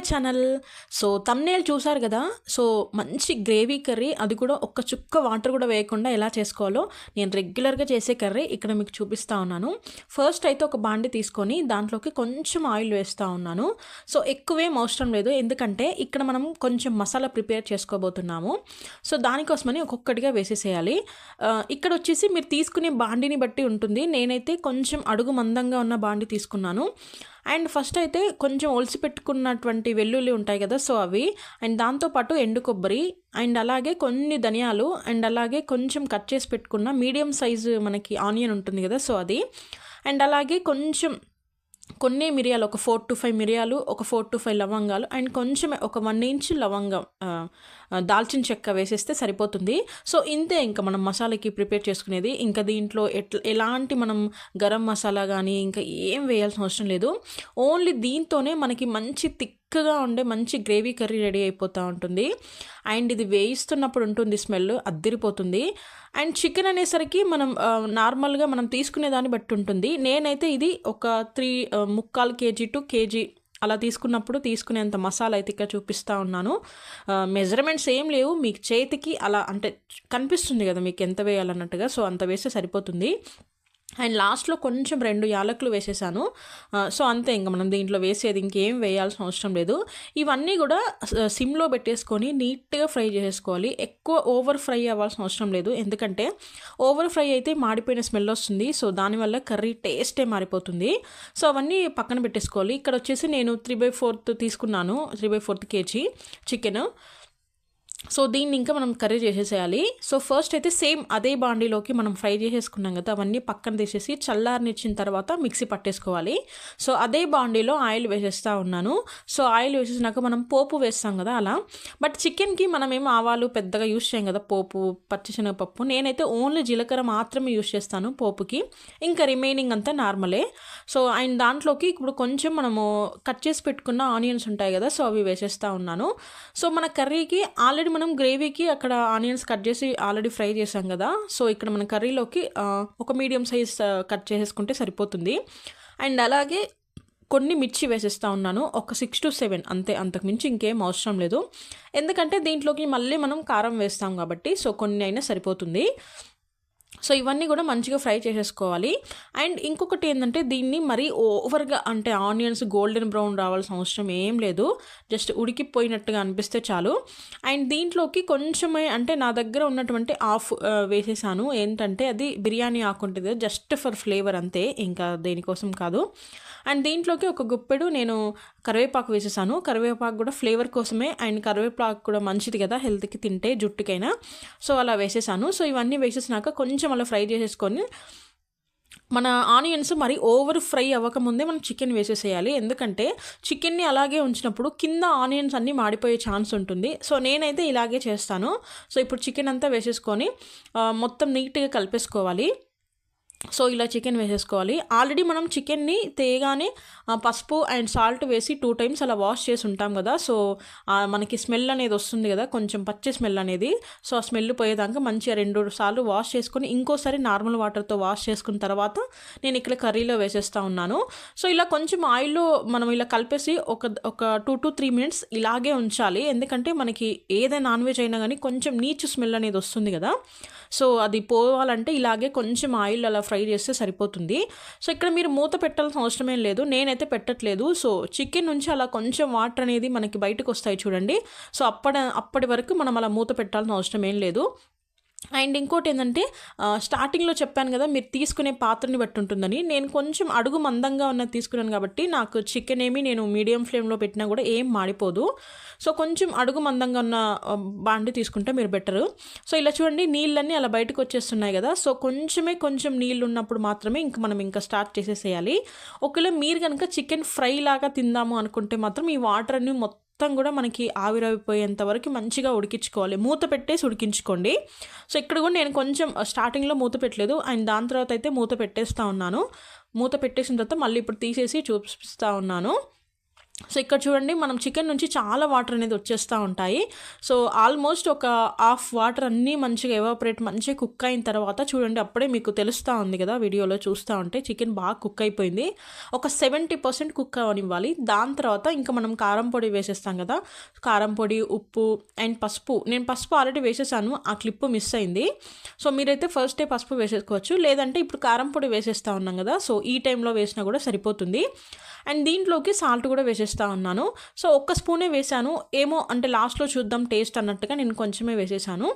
My channel so thumbnail చూసారు కదా? So మంచి గ్రేవీ కర్రీ అది కూడా ఒక్క చుక్క వాటర్ కూడా వేయకుండా ఎలా చేసుకోవాలో నేను రెగ్యులర్గా చేసే కర్రీ ఇక్కడ మీకు చూపిస్తా ఉన్నాను. ఫస్ట్ అయితే ఒక బాండి తీసుకొని దాంట్లోకి కొంచెం ఆయిల్ వేస్తూ ఉన్నాను. సో ఎక్కువేం అవసరం లేదు. ఎందుకంటే ఇక్కడ మనం కొంచెం మసాలా ప్రిపేర్ చేసుకోబోతున్నాము. సో దానికోసమని ఒక్కొక్కటిగా వేసేసేయాలి. ఇక్కడ వచ్చేసి మీరు తీసుకునే బాండిని బట్టి ఉంటుంది. నేనైతే కొంచెం అడుగు మందంగా ఉన్న బాండి తీసుకున్నాను. అండ్ ఫస్ట్ అయితే కొంచెం ఒలిసి పెట్టుకున్నటువంటి వెల్లుల్లి ఉంటాయి కదా సో అవి. అండ్ దాంతోపాటు ఎండు కొబ్బరి అండ్ అలాగే కొన్ని ధనియాలు అండ్ అలాగే కొంచెం కట్ చేసి పెట్టుకున్న మీడియం సైజు మనకి ఆనియన్ ఉంటుంది కదా సో అది. అండ్ అలాగే కొంచెం కొన్ని మిరియాలు ఒక ఫోర్ టు ఫైవ్ మిరియాలు ఒక ఫోర్ టు ఫైవ్ లవంగాలు అండ్ కొంచెం ఒక వన్ ఇంచ్ లవంగం దాల్చిన చెక్క వేసేస్తే సరిపోతుంది. సో ఇంతే ఇంకా మనం మసాలాకి ప్రిపేర్ చేసుకునేది. ఇంకా దీంట్లో ఎట్లా ఎలాంటి మనం గరం మసాలా కానీ ఇంకా ఏం వేయాల్సిన అవసరం లేదు. ఓన్లీ దీంతోనే మనకి మంచి చిక్కగా ఉండే మంచి గ్రేవీ కర్రీ రెడీ అయిపోతూ ఉంటుంది. అండ్ ఇది వేయిస్తున్నప్పుడు ఉంటుంది స్మెల్ అద్దిరిపోతుంది. అండ్ చికెన్ అనేసరికి మనం నార్మల్గా మనం తీసుకునే దాన్ని బట్టి ఉంటుంది. నేనైతే ఇది ఒక త్రీ ముక్కాలు కేజీ టు కేజీ అలా తీసుకున్నప్పుడు తీసుకునేంత మసాలా అయితే ఇక్కడ చూపిస్తూ ఉన్నాను. మెజర్మెంట్స్ ఏం లేవు. మీకు చేతికి అలా అంటే కనిపిస్తుంది కదా మీకు ఎంత వేయాలన్నట్టుగా. సో అంత వేస్తే సరిపోతుంది. అండ్ లాస్ట్లో కొంచెం రెండు యాలకులు వేసేసాను. సో అంతే ఇంకా మనం దీంట్లో వేసేది ఇంకేం వేయాల్సిన అవసరం లేదు. ఇవన్నీ కూడా సిమ్లో పెట్టేసుకొని నీట్గా ఫ్రై చేసుకోవాలి ఎక్కువ ఓవర్ ఫ్రై అవ్వాల్సిన అవసరం లేదు. ఎందుకంటే ఓవర్ ఫ్రై అయితే మాడిపోయిన స్మెల్ వస్తుంది. సో దానివల్ల కర్రీ టేస్టే మారిపోతుంది. సో అవన్నీ పక్కన పెట్టేసుకోవాలి. ఇక్కడ వచ్చేసి నేను త్రీ బై ఫోర్త్ తీసుకున్నాను. Three by fourth KG chicken. So దీన్ని ఇంకా మనం కర్రీ చేసేసేయాలి. సో ఫస్ట్ అయితే సేమ్ అదే బాండీలోకి మనం ఫ్రై చేసేసుకున్నాం కదా అవన్నీ పక్కన తీసేసి చల్లారనిచ్చిన తర్వాత మిక్సీ పట్టేసుకోవాలి. సో అదే బాండీలో ఆయిల్ వేసేస్తూ ఉన్నాను. సో ఆయిల్ వేసేసినాక మనం పోపు వేస్తాం కదా అలా. బట్ చికెన్కి మనం ఏం ఆవాలు పెద్దగా యూస్ చేయం కదా పోపు పచ్చిశనగపప్పు. నేనైతే ఓన్లీ జీలకర్ర మాత్రమే యూస్ చేస్తాను పోపుకి. ఇంకా రిమైనింగ్ అంతా నార్మలే. సో అండ్ దాంట్లోకి ఇప్పుడు కొంచెం మనము కట్ చేసి పెట్టుకున్న ఆనియన్స్ ఉంటాయి కదా సో అవి వేసేస్తూ ఉన్నాను. సో మన కర్రీకి ఆల్రెడీ మనం గ్రేవీకి అక్కడ ఆనియన్స్ కట్ చేసి ఆల్రెడీ ఫ్రై చేసాం కదా. సో ఇక్కడ మన కర్రీలోకి ఒక మీడియం సైజ్ కట్ చేసేసుకుంటే సరిపోతుంది. అండ్ అలాగే కొన్ని మిర్చి వేసేస్తా ఉన్నాను. ఒక సిక్స్ టు సెవెన్ అంతే అంతకు మించి ఇంకేం అవసరం లేదు. ఎందుకంటే దీంట్లోకి మళ్ళీ మనం కారం వేస్తాం కాబట్టి సో కొన్ని అయినా సరిపోతుంది. సో ఇవన్నీ కూడా మంచిగా ఫ్రై చేసేసుకోవాలి. అండ్ ఇంకొకటి ఏంటంటే దీన్ని మరీ ఓవర్గా అంటే ఆనియన్స్ గోల్డెన్ బ్రౌన్ రావాల్సిన అవసరం ఏం లేదు. జస్ట్ ఉడికిపోయినట్టుగా అనిపిస్తే చాలు. అండ్ దీంట్లోకి కొంచెమే అంటే నా దగ్గర ఉన్నటువంటి ఆఫ్ వేసేసాను. ఏంటంటే అది బిర్యానీ ఆకుంటుంది జస్ట్ ఫర్ ఫ్లేవర్ అంతే. ఇంకా దేనికోసం కాదు. అండ్ దీంట్లోకి ఒక గుప్పెడు నేను కరివేపాకు వేసేసాను. కరివేపాకు కూడా ఫ్లేవర్ కోసమే అండ్ కరివేపాకు కూడా మంచిది కదా హెల్త్కి తింటే జుట్టుకైనా. సో అలా వేసేసాను. సో ఇవన్నీ వేసేసినాక కొంచెం అలా ఫ్రై చేసేసుకొని మన ఆనియన్స్ మరి ఓవర్ ఫ్రై అవ్వకముందే మనం చికెన్ వేసేసేయాలి. ఎందుకంటే చికెన్ని అలాగే ఉంచినప్పుడు కింద ఆనియన్స్ అన్నీ మాడిపోయే ఛాన్స్ ఉంటుంది. సో నేనైతే ఇలాగే చేస్తాను. సో ఇప్పుడు చికెన్ అంతా వేసేసుకొని మొత్తం నీట్గా కలిపేసుకోవాలి. సో ఇలా చికెన్ వేసేసుకోవాలి. ఆల్రెడీ మనం చికెన్ని తేగానే పసుపు అండ్ సాల్ట్ వేసి టూ టైమ్స్ అలా వాష్ చేసి ఉంటాం కదా. సో మనకి స్మెల్ అనేది వస్తుంది కదా. కొంచెం పచ్చి స్మెల్ అనేది. సో ఆ స్మెల్ పోయేదాకా మంచిగా రెండు సార్లు వాష్ చేసుకొని ఇంకోసారి నార్మల్ వాటర్తో వాష్ చేసుకున్న తర్వాత నేను ఇక్కడ కర్రీలో వేసేస్తా ఉన్నాను. సో ఇలా కొంచెం ఆయిల్లో మనం ఇలా కలిపేసి ఒక ఒక టూ టు త్రీ మినిట్స్ ఇలాగే ఉంచాలి. ఎందుకంటే మనకి ఏదైనా నాన్ వెజ్ అయినా కానీ కొంచెం నీచు స్మెల్ అనేది వస్తుంది కదా. సో అది పోవాలంటే ఇలాగే కొంచెం ఆయిల్ అలా ఫ్రై చేస్తే సరిపోతుంది. సో ఇక్కడ మీరు మూత పెట్టాల్సిన అవసరం ఏం లేదు. నేనైతే పెట్టట్లేదు. సో చికెన్ నుంచి అలా కొంచెం వాటర్ అనేది మనకి బయటకు వస్తాయి చూడండి. సో అప్పటి అప్పటి వరకు మనం అలా మూత పెట్టాల్సిన అవసరం ఏం లేదు. అండ్ ఇంకోటి ఏంటంటే స్టార్టింగ్లో చెప్పాను కదా మీరు తీసుకునే పాత్రని బట్టి ఉంటుందని. నేను కొంచెం అడుగు మందంగా ఉన్నది తీసుకున్నాను కాబట్టి నాకు చికెన్ ఏమి నేను మీడియం ఫ్లేమ్లో పెట్టినా కూడా ఏం మాడిపోదు. సో కొంచెం అడుగు మందంగా ఉన్న బాండి తీసుకుంటే మీరు బెటరు. సో ఇలా చూడండి నీళ్ళన్నీ అలా బయటకు వచ్చేస్తున్నాయి కదా. సో కొంచెమే కొంచెం నీళ్ళు ఉన్నప్పుడు మాత్రమే ఇంక మనం ఇంకా స్టార్ట్ చేసేసేయాలి. ఒకవేళ మీరు కనుక చికెన్ ఫ్రై లాగా తిందాము అనుకుంటే మాత్రం ఈ వాటర్ అన్ని మొత్తం మొత్తం కూడా మనకి ఆవిరైపోయేంత వరకు మంచిగా ఉడికించుకోవాలి. మూత పెట్టేసి ఉడికించుకోండి. సో ఇక్కడ కూడా నేను కొంచెం స్టార్టింగ్లో మూత పెట్టలేదు. అండ్ దాని తర్వాత అయితే మూత పెట్టేస్తూ ఉన్నాను. మూత పెట్టేసిన తర్వాత మళ్ళీ ఇప్పుడు తీసేసి చూపిస్తూ ఉన్నాను. సో ఇక్కడ చూడండి మనం చికెన్ నుంచి చాలా వాటర్ అనేది వచ్చేస్తూ ఉంటాయి. సో ఆల్మోస్ట్ ఒక హాఫ్ వాటర్ అన్నీ మంచిగా ఎవాపరేట్ మంచిగా కుక్ అయిన తర్వాత చూడండి అప్పుడే మీకు తెలుస్తూ ఉంది కదా వీడియోలో చూస్తూ ఉంటే చికెన్ బాగా కుక్ అయిపోయింది. ఒక సెవెంటీ పర్సెంట్ కుక్ అవనివ్వాలి. దాని తర్వాత ఇంకా మనం కారం పొడి వేసేస్తాం కదా కారం పొడి ఉప్పు అండ్ పసుపు. నేను పసుపు ఆల్రెడీ వేసేసాను ఆ క్లిప్ మిస్ అయింది. సో మీరైతే ఫస్ట్ డే పసుపు వేసేసుకోవచ్చు. లేదంటే ఇప్పుడు కారం పొడి వేసేస్తా ఉన్నాం కదా సో ఈ టైంలో వేసినా కూడా సరిపోతుంది. అండ్ దీంట్లోకి సాల్ట్ కూడా వేసేస్తాం ఉన్నాను సో ఒక్క స్పూనే వేసాను ఏమో అంటే లాస్ట్లో చూద్దాం టేస్ట్ అన్నట్టుగా నేను కొంచెమే వేసేసాను.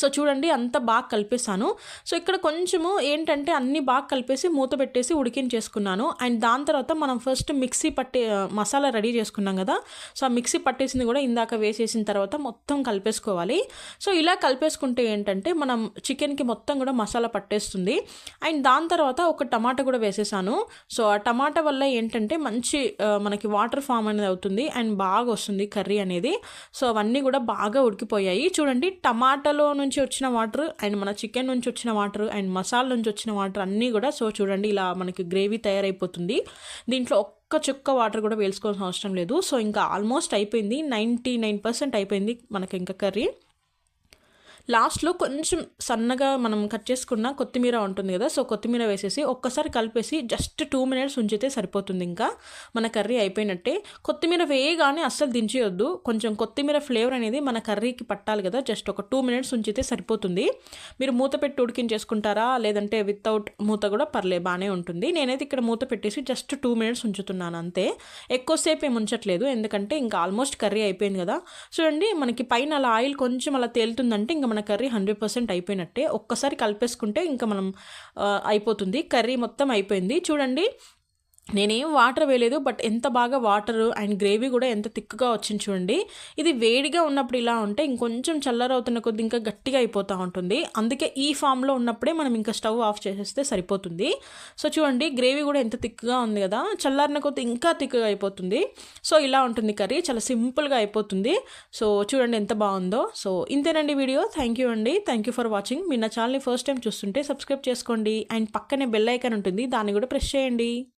సో చూడండి అంత బాగా కలిపేసాను సో ఇక్కడ కొంచెము ఏంటంటే అన్నీ బాగా కలిపేసి మూత పెట్టేసి ఉడికించేసుకున్నాను అండ్ దాని తర్వాత మనం ఫస్ట్ మిక్సీ పట్టే మసాలా రెడీ చేసుకున్నాం కదా. సో ఆ మిక్సీ పట్టేసింది కూడా ఇందాక వేసేసిన తర్వాత మొత్తం కలిపేసుకోవాలి. సో ఇలా కలిపేసుకుంటే ఏంటంటే మనం చికెన్కి మొత్తం కూడా మసాలా పట్టేస్తుంది. అండ్ దాని తర్వాత ఒక టమాటా కూడా వేసేసాను. సో ఆ టమాటా వల్ల ఏంటంటే మంచి మనకి వాటర్ ఫామ్ అనేది అవుతుంది. అండ్ బాగా వస్తుంది కర్రీ అనేది. సో అవన్నీ కూడా బాగా ఉడికిపోయాయి. చూడండి టమాటాలో నుంచి వచ్చిన వాటర్ అండ్ మన చికెన్ నుంచి వచ్చిన వాటర్ అండ్ మసాలా నుంచి వచ్చిన వాటర్ అన్నీ కూడా సో చూడండి ఇలా మనకి గ్రేవీ తయారైపోతుంది. దీంట్లో ఒక్క చుక్క వాటర్ కూడా వేసుకోవాల్సిన అవసరం లేదు. సో ఇంకా ఆల్మోస్ట్ అయిపోయింది నైంటీ నైన్ పర్సెంట్ అయిపోయింది మనకి ఇంకా కర్రీ. లాస్ట్లో కొంచెం సన్నగా మనం కట్ చేసుకున్న కొత్తిమీర ఉంటుంది కదా సో కొత్తిమీర వేసేసి ఒక్కసారి కలిపేసి జస్ట్ టూ మినిట్స్ ఉంచితే సరిపోతుంది ఇంకా. మన కర్రీ అయిపోయినట్టే. కొత్తిమీర వేయగానే అస్సలు దించేయొద్దు. కొంచెం కొత్తిమీర ఫ్లేవర్ అనేది మన కర్రీకి పట్టాలి కదా జస్ట్ ఒక టూ మినిట్స్ ఉంచితే సరిపోతుంది. మీరు మూత పెట్టి ఉడికించేసుకుంటారా? లేదంటే వితౌట్ మూత కూడా పర్లే బాగానే ఉంటుంది. నేనైతే ఇక్కడ మూత పెట్టేసి జస్ట్ టూ మినిట్స్ ఉంచుతున్నాను అంతే. ఎక్కువసేపు ఏమి ఉంచట్లేదు ఎందుకంటే ఇంకా ఆల్మోస్ట్ కర్రీ అయిపోయింది కదా. చూడండి మనకి పైన అలా ఆయిల్ కొంచెం అలా తేలుతుందంటే ఇంకా మన మన కర్రీ హండ్రెడ్ పర్సెంట్ అయిపోయినట్టే. ఒక్కసారి కలిపేసుకుంటే ఇంకా మనం అయిపోతుంది. కర్రీ మొత్తం అయిపోయింది. చూడండి నేనేం వాటర్ వేయలేదు బట్ ఎంత బాగా వాటర్ అండ్ గ్రేవీ కూడా ఎంత థిక్గా వచ్చింది చూడండి. ఇది వేడిగా ఉన్నప్పుడు ఇలా ఉంటే ఇంకొంచెం చల్లరవుతున్న కొద్ది ఇంకా గట్టిగా అయిపోతూ ఉంటుంది. అందుకే ఈ ఫామ్లో ఉన్నప్పుడే మనం ఇంకా స్టవ్ ఆఫ్ చేసేస్తే సరిపోతుంది. సో చూడండి గ్రేవీ కూడా ఎంత థిక్గా ఉంది కదా. చల్లారిన కొద్ది ఇంకా థిక్గా అయిపోతుంది. సో ఇలా ఉంటుంది కర్రీ చాలా సింపుల్గా అయిపోతుంది. సో చూడండి ఎంత బాగుందో. సో ఇంతేనండి వీడియో. థ్యాంక్ యూ అండి. థ్యాంక్ యూ ఫర్ వాచింగ్ మీరు నా ఛానల్ని ఫస్ట్ టైం చూస్తుంటే సబ్స్క్రైబ్ చేసుకోండి. అండ్ పక్కనే బెల్ ఐకాన్ ఉంటుంది. దాన్ని కూడా ప్రెస్ చేయండి.